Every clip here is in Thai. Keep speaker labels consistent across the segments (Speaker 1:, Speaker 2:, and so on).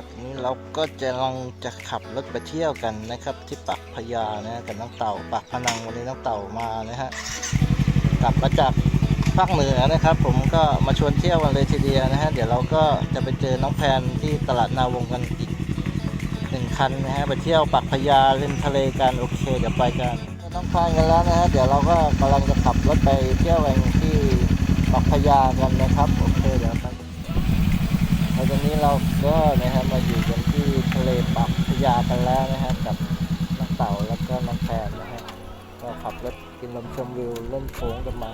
Speaker 1: นะครับนี้เราก็จะลองจะขับรถไปเที่ยวกันนะครับ ที่ปากพญานะกับน้องเต่าปากพนังวันนี้น้องเต่ามานะฮะกลับมาจากภาคเหนือนะครับ ผมก็มาชวนเที่ยวกันเลยทีเดียวนะฮะเดี๋ยวเราก็จะไปเจอน้องแพนที่ตลาดนาวงกันอีกหนึ่งคันนะฮะไปเที่ยวปากพญาริมทะเลกันโอเคเดี๋ยวไปกันน้องแพนกันแล้วนะฮะเดี๋ยวเราก็กำลังจะขับรถไปเที่ยวกันที่ปากพญากันนะครับโอเคเดี๋ยวไป แล้วตอนนี้เราก็นะฮะมาอยู่กันที่ทะเลปากพญากันแล้วนะฮะกับน้องเต่าแล้วก็น้องแพนนะฮะก็ขับรถกินลมชมวิวเล่นโค้งกันมา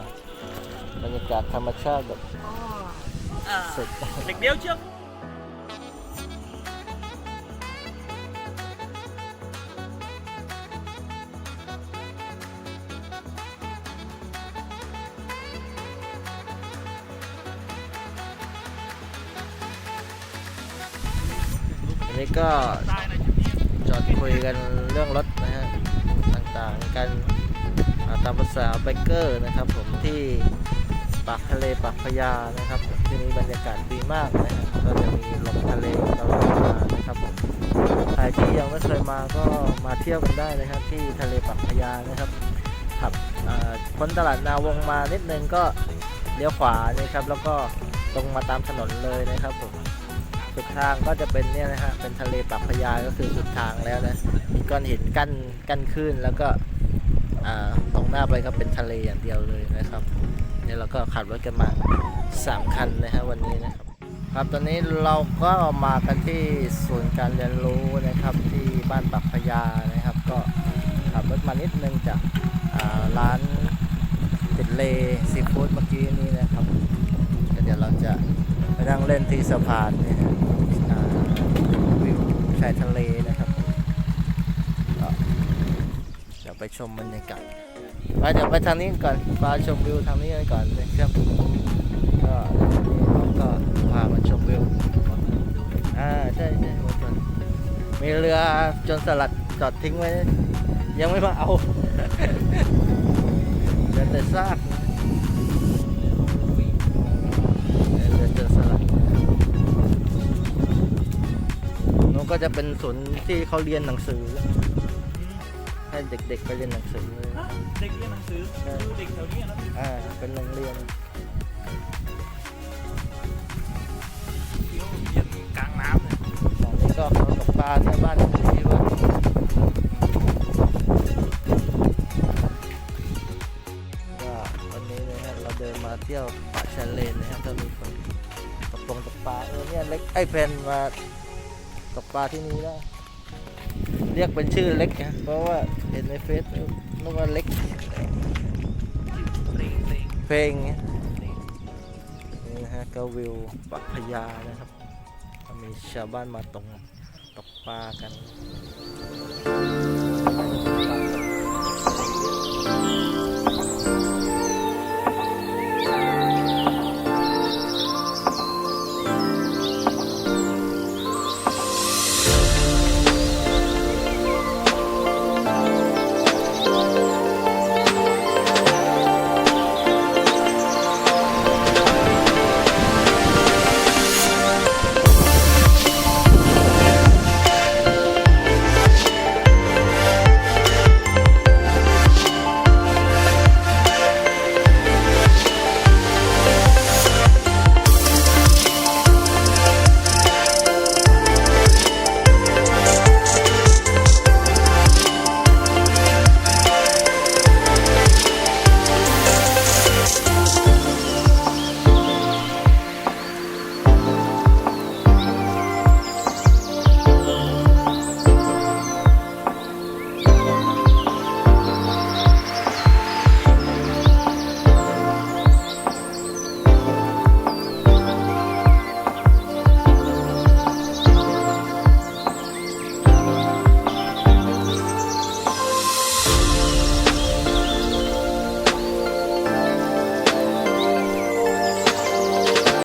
Speaker 1: บรรยากาศธรรมชาติแบบ
Speaker 2: อ่า
Speaker 1: สุด
Speaker 2: เด็กเดียวเชือก
Speaker 1: นี้ก็
Speaker 2: จ
Speaker 1: อดคุยกันเรื่องรถนะฮะต่างๆกันตามภาษาไบเกอร์นะครับ ผมที่ปากทะเลปากพญานะครับที่นี่บรรยากาศดีมากนะฮะก็จะมีลมทะเลตลอดเวลานะครับผมใครที่ยังไม่เคยมาก็มาเที่ยวกันได้นะครับ ที่ทะเลปากพญานะครับขับพ้นตลาดนาวงมานิดนึงก็เลี้ยวขวานะครับ แล้วก็ตรงมาตามถนนเลยนะครับผม สุดทางก็จะเป็นเนี่ยนะฮะเป็นทะเลปากพญาก็คือสุดทางแล้วนะมีก้อนหินกั้นกั้นขึ้นแล้วก็ตรงหน้าไปก็เป็นทะเลอย่างเดียวเลยนะครับเนี่ยเราก็ขับรถกันมาสามคันนะฮะวันนี้นะครับครับตอนนี้เราก็มากันที่ศูนย์การเรียนรู้นะครับที่บ้านปากพญานะครับ ก็ขับรถมานิดนึงจากร้านติดเลซีฟู้ดเมื่อกี้นี้นะครับเดี๋ยวเราจะไปนั่งเล่นที่สะพานเนี่ย ชายทะเลนะครับก็เดี๋ยวไปชมบรรยากาศไปเดี๋ยวไปทางนี้ก่อนพาชมวิวทางนี้กันก่อนนะครับก็นี่น้องก็พามาชมวิวอ่าใช่ใช่หัวจนมีเรือจนสลัดจอดทิ้งไว้ ยังไม่มาเอาเหลือแต่ซาก ก็จะเป็นศูนย์ที่เขาเรียนหนังสือ ให้เด็กๆไปเรียนหนังสือเลย
Speaker 2: ฮะเด็กเรียนหนังสือดูเด็กแถวนี้นะ
Speaker 1: อ่า เป็นโรงเรียน
Speaker 2: ที่เขาเรียนกลางน้ำเลย
Speaker 1: ฝั่งนี้ก็เขาตกปลาในบ้านที่ว่าก็วันนี้นะฮะเราเดินมาเที่ยวป่าชายเลนนะฮะก็มีคนตกปงตกปลาเออเนี่ยเล็กไอ้เพนมา ตกปลาที่นี่ได้ เรียกเป็นชื่อเล็กนะเพราะว่าเห็นในเฟซนึกว่าเล็ก
Speaker 2: เพลงเพลง
Speaker 1: นี่นะฮะก็วิวปักพญานะครับก็มีชาวบ้านมาตรงตกปลากัน